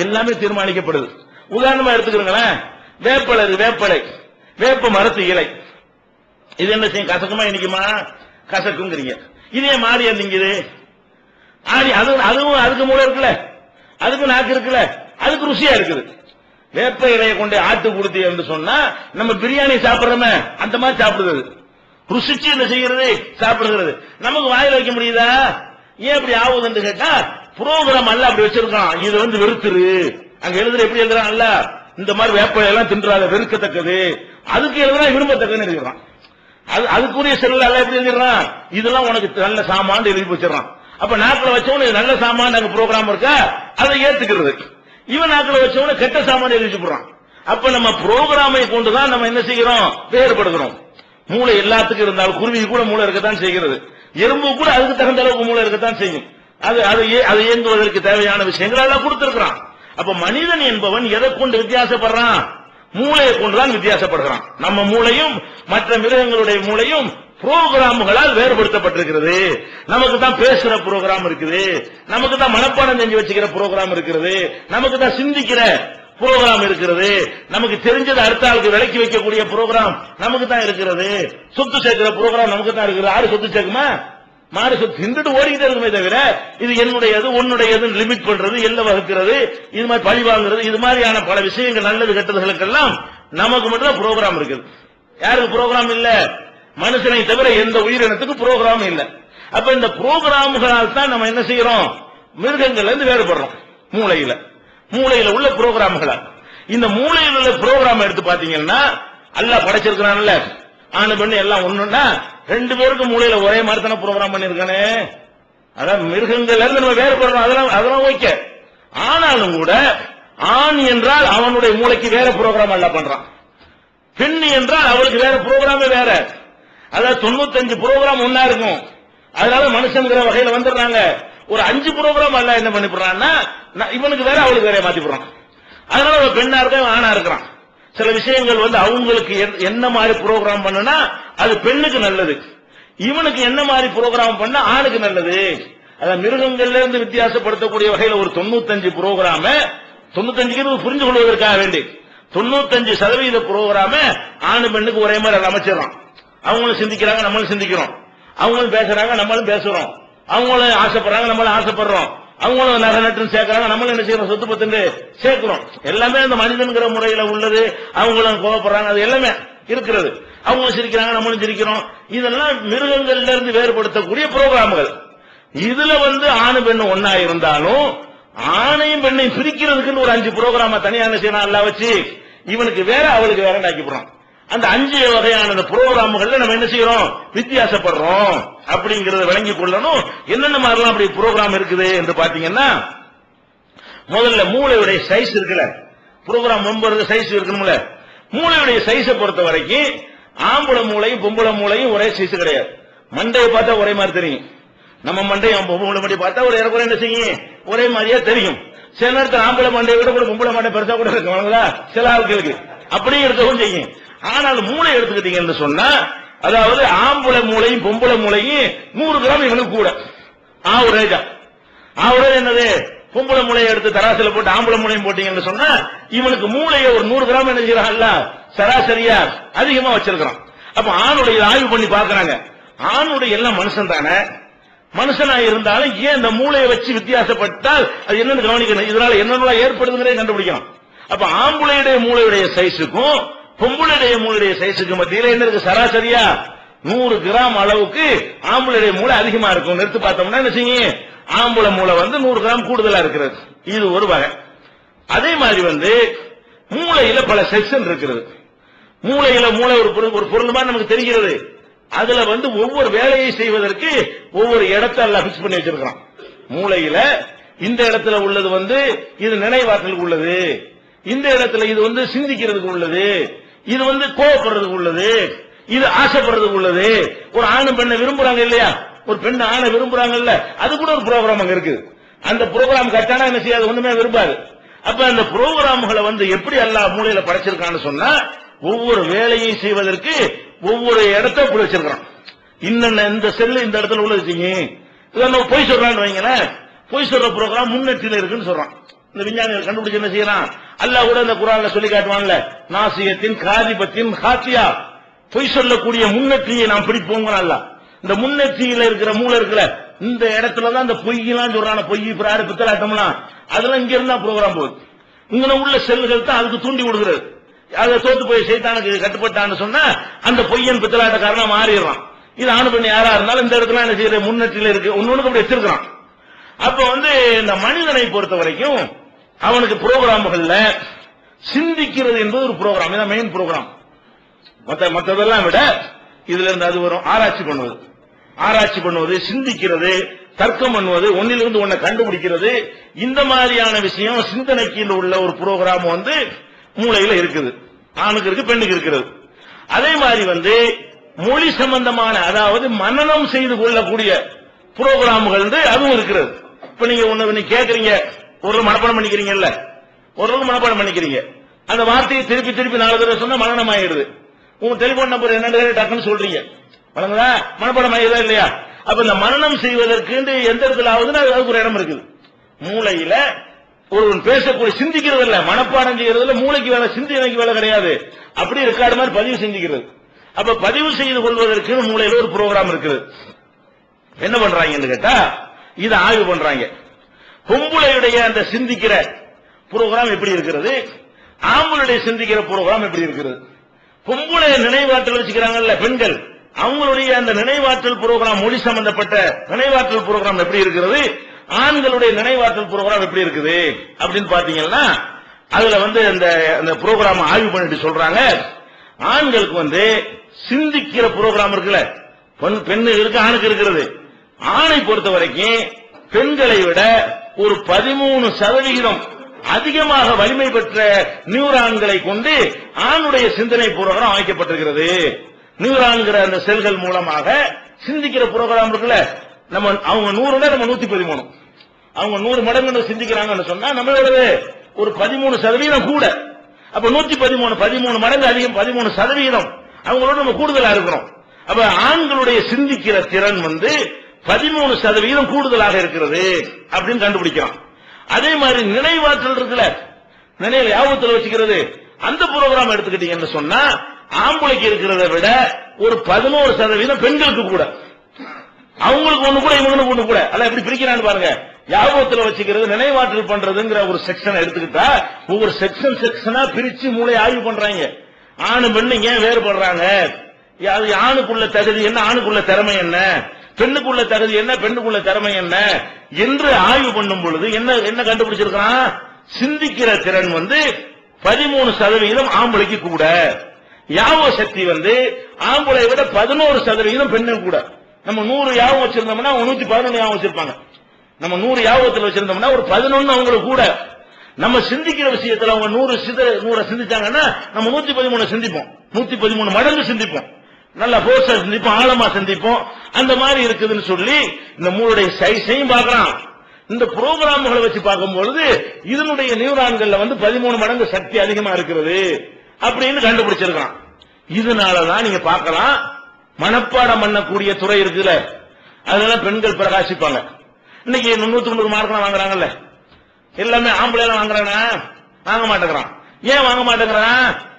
எல்லாமே தீர்மானிக்கப்படுது. உதாரணமா எடுத்துக்கிறீங்களேன் வேப்பலை வேப்பலை வேப்ப மரத்து இலை. இது என்ன செய்யும்? கசக்குமா இனிக்குமா கசக்குங்கிறீங்க. இதே மாறி திங்குது ஆடி அது அதுவும் அதுக்கு மூளை இருக்குல்ல. அதுக்கு நாக்கு இருக்குல்ல. அதுக்கு ருசியா இருக்குது. வேப்ப இலையை கொண்டு ஆட்டு கொடுத்து என்று சொன்னா நம்ம பிரியாணி சாப்பிடுறோமே அந்த மாதிரி சாப்பிடுறது. ருசிச்சு என்ன செய்யறது சாப்பிடுறது நமக்கு வாயில வைக்க முடியுதா? ஏன் இப்படி ஆகுதுன்னு கேட்டா புரோகிராம் அல்ல அப்படி வச்சிருக்கான். இது வந்து வெறுத்துரு. அங்க எழுதுற எப்படி எழுதுறான் அல்ல இந்த மாதிரி வேப்ப எல்லாம் தின்றாத வெறுக்கத்தக்கது. அதுக்கு எழுதுனா விரும்பத்தக்கதுன்னு எழுதிடுறான். அது அதுக்குரிய செல்ல அல்ல எப்படி எழுதிடுறான்? இதெல்லாம் உனக்கு நல்ல சாமான் எழுதி வச்சிடறான். அப்ப நாக்கில் வச்சவனு நல்ல சாமான் அங்க ப்ரோக்ராம் இருக்கா? அதை ஏத்துக்கிறது. இவன் நாக்கில் வச்சவனு கெட்ட சாமான் எழுதி வச்சுடுறான். அப்ப நம்ம ப்ரோக்ராமை கொண்டுதான் நம்ம என்ன செய்கிறோம்? வேறுபடுகிறோம். மூளை எல்லாத்துக்கும் இருந்தாலும் குருவி கூட மூளை இருக்கத்தான் செய்கிறது. எறும்பு கூட அதுக்கு தகுந்த அளவுக்கு மூளை இருக்கத்தான் செய்யும். அது அது ஏ- அது இயங்குவதற்கு தேவையான விஷயங்கள் எல்லாம் கொடுத்திருக்கிறான். அப்ப மனிதன் என்பவன் எதை கொண்டு வித்தியாசப்படுறான்? மூளையை கொண்டுதான் வித்தியாசப்படுகிறான். நம்ம மூளையும் மற்ற மிருகங்களுடைய மூளையும் புரோகிராம்களால் வேறுபடுத்தப்பட்டிருக்கிறது. நமக்கு தான் பேசுற புரோகிராம் இருக்குது. நமக்கு தான் மனப்பாடம் செஞ்சு வச்சுக்கிற புரோகிராம் இருக்கிறது நமக்கு தான் சிந்திக்கிற புரோகிராம் இருக்கிறது நமக்கு தெரிஞ்சது அடுத்த ஆளுக்கு விலக்கி வைக்கக்கூடிய புரோகிராம் நமக்கு தான் இருக்கிறது. சொத்து சேர்க்கிற புரோகிராம் நமக்கு தான் இருக்கிறது ஆறு சொத்து சேர்க்குமா? மாடு சொத்து ஓடிக்கிட்டே இருக்குமே தவிர இது என்னுடையது உன்னுடையது லிமிட் பண்றது எல்லை வகுக்கிறது இது மாதிரி பழி வாங்குறது இது மாதிரியான பல விஷயங்கள் நல்லது கெட்டதுகளுக்கெல்லாம் நமக்கு மட்டும் ப்ரோக்ராம் இருக்குது. யாருக்கு ப்ரோக்ராம் இல்ல? மனுஷனை தவிர எந்த உயிரினத்துக்கு ப்ரோக்ராம் இல்ல. அப்ப இந்த ப்ரோக்ராம்களால் தான் நம்ம என்ன செய்யறோம்? மிருகங்கள்ல இருந்து வேறுபடுறோம். மூளையில. மூளையில உள்ள ப்ரோக்ராம்களா இந்த மூளையில உள்ள ப்ரோக்ராம் எடுத்து பாத்தீங்கன்னா அல்ல படைச்சிருக்கிறான்ல. ஆணு பெண்ணு எல்லாம் ஒண்ணுன்னா ரெண்டு பேருக்கும் மூலையில ஒரே மாதிரி தானே ப்ரோக்ராம் பண்ணிருக்கானே. அதான் மிருகங்கள்ல இருந்து நம்ம வேறுபடுறோம் அதெல்லாம் அதெல்லாம் ஓகே ஆனாலும் கூட ஆண் என்றால் அவனுடைய மூளைக்கு வேற ப்ரோக்ராம் எல்லாம் பண்றான். பெண் என்றால் அவளுக்கு வேற ப்ரோக்ராமே வேற. அதாவது தொண்ணூத்தஞ்சு ப்ரோக்ராம் ஒன்னா இருக்கும். அதனால மனுஷங்கிற வகையில வந்துடுறாங்க. ஒரு அஞ்சு ப்ரோக்ராம் எல்லாம் என்ன பண்ணிவிடுறான்னா நான் இவனுக்கு வேற அவளுக்கு வேற மாத்தி போடுறான் அதனால பெண்ணா இருக்க ஆணா இருக்கிறான். சில விஷயங்கள் வந்து அவங்களுக்கு என்ன மாதிரி ப்ரோக்ராம் பண்ணுனா அது பெண்ணுக்கு நல்லது. இவனுக்கு என்ன மாதிரி ப்ரோக்ராம் பண்ணா ஆணுக்கு நல்லது. அதான் மிருகங்கள்ல இருந்து வித்தியாசப்படுத்தக்கூடிய வகையில ஒரு தொண்ணூத்தஞ்சு ப்ரோக்ராம தொண்ணூத்தஞ்சுக்கு புரிஞ்சு கொள்வதற்காக வேண்டி தொண்ணூத்தஞ்சு சதவீத ப்ரோக்ராம ஆணு பெண்ணுக்கு ஒரே மாதிரி அமைச்சிடறான். அவங்களும் சிந்திக்கிறாங்க நம்மளும் சிந்திக்கிறோம். அவங்களும் பேசுறாங்க நம்மளும் பேசுறோம். அவங்களும் ஆசைப்படுறாங்க நம்மளும் ஆசைப்படுறோம். அவங்களும் நகை நட்டுன்னு சேர்க்கறாங்க. நம்மளும் என்ன செய்யறோம்? சொத்து பத்துன்னு சேர்க்கிறோம். எல்லாமே அந்த மனிதன்கிற முறையில உள்ளது. அவங்களும் கோவப்படுறாங்க. அது எல்லாமே இருக்கிறது. அவங்களும் சிரிக்கிறாங்க நம்மளும் சிரிக்கிறோம். இதெல்லாம் மிருகங்கள்ல இருந்து வேறுபடுத்தக்கூடிய புரோகிராம்கள். இதுல வந்து ஆணு பெண்ணு ஒன்னா இருந்தாலும் ஆணையும் பெண்ணையும் பிரிக்கிறதுக்குன்னு ஒரு அஞ்சு புரோகிராம தனியாக செய்யணும் எல்லாம் வச்சு. இவனுக்கு வேற அவளுக்கு வேற ஆக்கி போடுறான் அந்த அஞ்சு வகையான அந்த புரோகிராம்கள்ல நம்ம என்ன செய்யறோம்? வித்தியாசப்படுறோம். அப்படிங்கறத விளங்கி கொள்ளணும். என்னென்ன மாதிரிலாம் அப்படி புரோகிராம் இருக்குது என்று பாத்தீங்கன்னா முதல்ல மூளையுடைய சைஸ் இருக்குல்ல. ப்ரோக்ராம் ஒன்பது சைஸ் இருக்கணும்ல. மூளையுடைய சைஸை பொறுத்த வரைக்கும் ஆம்பளை மூளையும் பொம்பளை மூளையும் ஒரே சைஸ் கிடையாது. மண்டையை பார்த்தா ஒரே மாதிரி தெரியும். நம்ம மண்டை பொம்பளை மண்டையை பார்த்தா ஒரு இறக்குறை என்ன செய்யும்? ஒரே மாதிரியா தெரியும். சில நேரத்தில் ஆம்பளை மண்டையை விட கூட பொம்பளை மண்டை பெருசா கூட இருக்கு. சில ஆட்களுக்கு அப்படியே இருக்கவும் செய்யும். ஆனால் மூளை எடுத்துக்கிட்டீங்கன்னு சொன்னா அதாவது ஆம்பளை மூளையும் பொம்பளை மூளையும் நூறு கிராம் இவனுக்கு கூட. ஆவரேஜா. ஆவரேஜ் என்னது? பொம்பளை மூளையை எடுத்து தராசில போட்டு ஆம்பளை மூளையும் போட்டீங்கன்னு சொன்னா இவனுக்கு மூளையை ஒரு நூறு கிராம் என்ன செய்யறான்ல சராசரியா அதிகமா வச்சிருக்கிறான். அப்ப ஆணுடைய ஆய்வு பண்ணி பாக்குறாங்க ஆணுடைய எல்லாம் மனுஷன் தானே. மனுஷனா இருந்தாலும் ஏன் இந்த மூளையை வச்சு வித்தியாசப்பட்டால் அது என்னன்னு கவனிக்கணும். இதனால என்னென்ன ஏற்படுதுங்கிறே கண்டுபிடிக்கணும். அப்ப ஆம்பளையுடைய மூளையுடைய சைஸுக்கும் பொம்புளுடைய மூளையுடைய சைஸுக்கு மத்தியில் என்ன இருக்கு? சராசரியா நூறு கிராம் அளவுக்கு ஆம்புளுடைய மூளை அதிகமா இருக்கும். எடுத்து பார்த்தோம்னா என்ன செய்யும்? ஆம்பளை மூளை வந்து நூறு கிராம் கூடுதலா இருக்கிறது. இது ஒரு வகை. அதே மாதிரி வந்து மூளையில பல செக்ஷன் இருக்கிறது. மூளையில மூளை ஒரு பொருள் ஒரு பொருள் மாதிரி நமக்கு தெரிகிறது. அதுல வந்து ஒவ்வொரு வேலையை செய்வதற்கு ஒவ்வொரு இடத்தை எல்லாம் பிக்ஸ் பண்ணி வச்சிருக்கான் மூளையில இந்த இடத்துல உள்ளது வந்து இது நினைவாற்றலுக்கு உள்ளது. இந்த இடத்துல இது வந்து சிந்திக்கிறதுக்கு உள்ளது. இது வந்து கோவப்படுறதுக்கு உள்ளது. இது ஆசைப்படுறதுக்கு உள்ளது. ஒரு ஆணும் பெண்ணை விரும்புறாங்க இல்லையா? ஒரு பெண் ஆணை விரும்புறாங்கல்ல அது கூட ஒரு ப்ரோக்ராம் அங்க இருக்குது. அந்த ப்ரோக்ராம் கட்டானா என்ன செய்யாது? ஒண்ணுமே விரும்பாது. அப்ப அந்த ப்ரோக்ராம்களை வந்து எப்படி எல்லா மூலையில படைச்சிருக்கான்னு சொன்னா ஒவ்வொரு வேலையும் செய்வதற்கு ஒவ்வொரு இடத்த இப்படி வச்சிருக்கான் இன்னென்ன இந்த செல்லு இந்த இடத்துல உள்ள வச்சுங்க இதை நம்ம பொய் சொல்றான்னு வைங்களேன். பொய் சொல்ற ப்ரோக்ராம் முன்னெற்றில இருக்குன்னு சொல்றான். இந்த விஞ்ஞானிகள் கண்டுபிடிச்சு என்ன செய்யறான் அல்லாஹ் கூட இந்த குரான்ல சொல்லி காட்டுவான்ல நாசியத்தின் காதிபத்தின் ஹாத்தியா. பொய் சொல்லக்கூடிய முன்னெற்றியை நாம் பிடிப்போங்க அல்ல இந்த முன்னெற்றியில இருக்கிற மூளை இருக்கிற இந்த இடத்துல தான் இந்த பொய்யெல்லாம் சொல்றான பொய் பிராரு பித்தலாட்டம்லாம். அதெல்லாம் இங்க இருந்தா ப்ரோக்ராம் போகுது. இங்க உள்ள செல்கள் தான் அதுக்கு தூண்டி விடுகிறது. அதை தோத்து போய் சைத்தானுக்கு கட்டுப்பட்டான்னு சொன்னா அந்த பொய்யன் பித்தலாட்டக்காரனா மாறிடுறான். இது ஆணு பெண் யாரா இருந்தாலும் இந்த இடத்துல என்ன செய்யற முன்னெற்றியில இருக்கு. ஒன்னொன்னு அப்படி வச்சிருக்கிறான். அப்ப வந்து இந்த மனிதனை பொறுத்த வரைக்கும் அவனுக்கு புரோகிராம்கள்ல சிந்திக்கிறது என்பது ஒரு ப்ரோக்ராம். இதான் மெயின் ப்ரோக்ராம். மத்த மத்ததெல்லாம் விட இதுல இருந்து அது வரும். ஆராய்ச்சி பண்ணுவது. ஆராய்ச்சி பண்ணுவது சிந்திக்கிறது தர்க்கம் பண்ணுவது ஒன்னிலிருந்து ஒன்னை கண்டுபிடிக்கிறது. இந்த மாதிரியான விஷயம் சிந்தனைக்கு உள்ள ஒரு ப்ரோக்ராம் வந்து மூளையில இருக்குது. ஆணுக்கு இருக்கு பெண்ணுக்கு இருக்கிறது. அதே மாதிரி வந்து மொழி சம்பந்தமான அதாவது மனநம் செய்து கொள்ளக்கூடிய புரோகிராம்கள் அதுவும் இருக்கிறது. இப்ப நீங்க ஒண்ணு கேக்குறீங்க. ஒரு மனப்பாடம் பண்ணிக்கிறீங்கல்ல? ஒரு மனப்பாடம் பண்ணிக்கிறீங்க. அந்த வார்த்தையை திருப்பி திருப்பி நாலு தடவை சொன்னா மனநம் ஆயிடுது உங்க டெலிபோன் நம்பர் என்னன்னு டக்குன்னு சொல்றீங்க. வழங்குதா மனப்பாடம் ஆயிடுதா இல்லையா? அப்ப இந்த மரணம் செய்வதற்கு எந்த இடத்துல ஆகுதுன்னா அதுக்கு ஒரு இடம் இருக்குது. மூளையில ஒருவன் பேசக்கூடிய சிந்திக்கிறது இல்ல. மனப்பாடம் செய்யறதுல மூளைக்கு வேலை சிந்தனைக்கு வேலை கிடையாது. அப்படி ரெக்கார்டு மாதிரி பதிவு செஞ்சுக்கிறது. அப்ப பதிவு செய்து கொள்வதற்கு மூளையில ஒரு ப்ரோக்ராம் இருக்குது. என்ன பண்றாங்கன்னு கேட்டா இதை ஆய்வு பண்றாங்க. பொம்புளையுடைய அந்த சிந்திக்கிற ப்ரோக்ராம் எப்படி இருக்கிறது? ஆம்பளுடைய சிந்திக்கிற புரோகிராம் எப்படி இருக்கிறது? பொம்புளைய நினைவாற்றல் வச்சுக்கிறாங்கல்ல பெண்கள். அவங்களுடைய அந்த நினைவாற்றல் ப்ரோக்ராம் மொழி சம்பந்தப்பட்ட நினைவாற்றல் ப்ரோக்ராம் எப்படி இருக்கிறது? ஆண்களுடைய நினைவாற்றல் ப்ரோக்ராம் எப்படி இருக்குது? அப்படின்னு பாத்தீங்கன்னா அதுல வந்து அந்த அந்த புரோகிராம் ஆய்வு பண்ணிட்டு சொல்றாங்க. ஆண்களுக்கு வந்து சிந்திக்கிற ப்ரோக்ராம் இருக்குல்ல. பெண் பெண்ணுகளுக்கு ஆணுக்கு இருக்கிறது. ஆணை பொறுத்த வரைக்கும் பெண்களை விட ஒரு பதிமூணு சதவிகிதம் அதிகமாக வலிமை பெற்ற நியூரான்களை கொண்டு ஆணுடைய சிந்தனை புரோகிராம் அமைக்கப்பட்டிருக்கிறது. நியூரான்கிற அந்த செல்கள் மூலமாக சிந்திக்கிற புரோகிராம் இருக்குல்ல? நம்ம அவங்க நூறுனா நம்ம நூத்தி பதிமூணு. அவங்க நூறு மடங்கு சிந்திக்கிறாங்கன்னு சொன்னா நம்மளோட ஒரு பதிமூணு சதவீதம் கூட. அப்ப நூத்தி பதிமூணு பதிமூணு மடங்கு அதிகம் பதிமூணு சதவீதம் அவங்களோட நம்ம கூடுதலா இருக்கிறோம். அப்ப ஆண்களுடைய சிந்திக்கிற திறன் வந்து பதிமூணு சதவீதம் கூடுதலாக இருக்கிறது அப்படின்னு கண்டுபிடிக்கலாம் அதே மாதிரி நினைவாற்றல் இருக்குல்ல. நினைவு யாபத்தில் வச்சுக்கிறது. அந்த ப்ரோக்ராம் எடுத்துக்கிட்டீங்கன்னு சொன்னா ஆம்பளைக்கு இருக்கிறத விட ஒரு பதினோரு சதவீதம் பெண்களுக்கு கூட. அவங்களுக்கு ஒண்ணு கூட இவங்களுக்கு ஒண்ணு கூட. அதான் எப்படி பிரிக்கிறான்னு பாருங்க. யாபத்தில் வச்சுக்கிறது நினைவாற்றல் பண்றதுங்கிற ஒரு செக்ஷன் எடுத்துக்கிட்டா ஒவ்வொரு செக்ஷன் செக்ஷனா பிரிச்சு மூளை ஆய்வு பண்றாங்க. ஆணு பெண்ணு ஏன் வேறுபடுறாங்க? ஆணுக்குள்ள தகுதி என்ன? ஆணுக்குள்ள திறமை என்ன? பெண்ணுக்குள்ள தகுதி என்ன பெண்ணுக்குள்ள திறமை என்ன? என்று ஆய்வு பண்ணும் பொழுது என்ன என்ன கண்டுபிடிச்சிருக்கான் சிந்திக்கிற திறன் வந்து பதிமூணு சதவீதம் ஆம்பளைக்கு கூட. யாவ சக்தி வந்து ஆம்பளை விட பதினோரு சதவீதம் பெண்ணு கூட. நம்ம நூறு யாபம் வச்சிருந்தோம்னா அவங்க நூத்தி பதினொன்று யாபம் வச்சிருப்பாங்க. நம்ம நூறு யாவத்தில் வச்சிருந்தோம்னா ஒரு பதினொன்னு அவங்களுக்கு கூட. நம்ம சிந்திக்கிற விஷயத்துல அவங்க நூறு சித நூறை சிந்திச்சாங்கன்னா நம்ம நூத்தி பதிமூணு சிந்திப்போம். நூத்தி பதிமூணு மடங்கு சிந்திப்போம். நல்ல போர்ஸா சிந்திப்போம் ஆழமா சிந்திப்போம். அந்த மாதிரி இருக்குதுன்னு சொல்லி இந்த மூளுடைய சைஸையும் பார்க்கறான். இந்த புரோகிராம்களை வச்சு பார்க்கும் பொழுது இதனுடைய நியூரான்கள்ல வந்து பதிமூணு மடங்கு சக்தி அதிகமா இருக்கிறது அப்படின்னு கண்டுபிடிச்சிருக்கான். இதனாலதான் நீங்க பார்க்கலாம் மனப்பாடம் பண்ணக்கூடிய துறை இருக்குல்ல அதனால பெண்கள் பிரகாசிப்பாங்க. இன்னைக்கு முன்னூத்தி தொண்ணூறு மார்க் வாங்குறாங்கல்ல. எல்லாமே ஆம்பளை எல்லாம் வாங்குறானா வாங்க மாட்டேங்கிறான். ஏன் வாங்க மாட்டேங்கிறான்?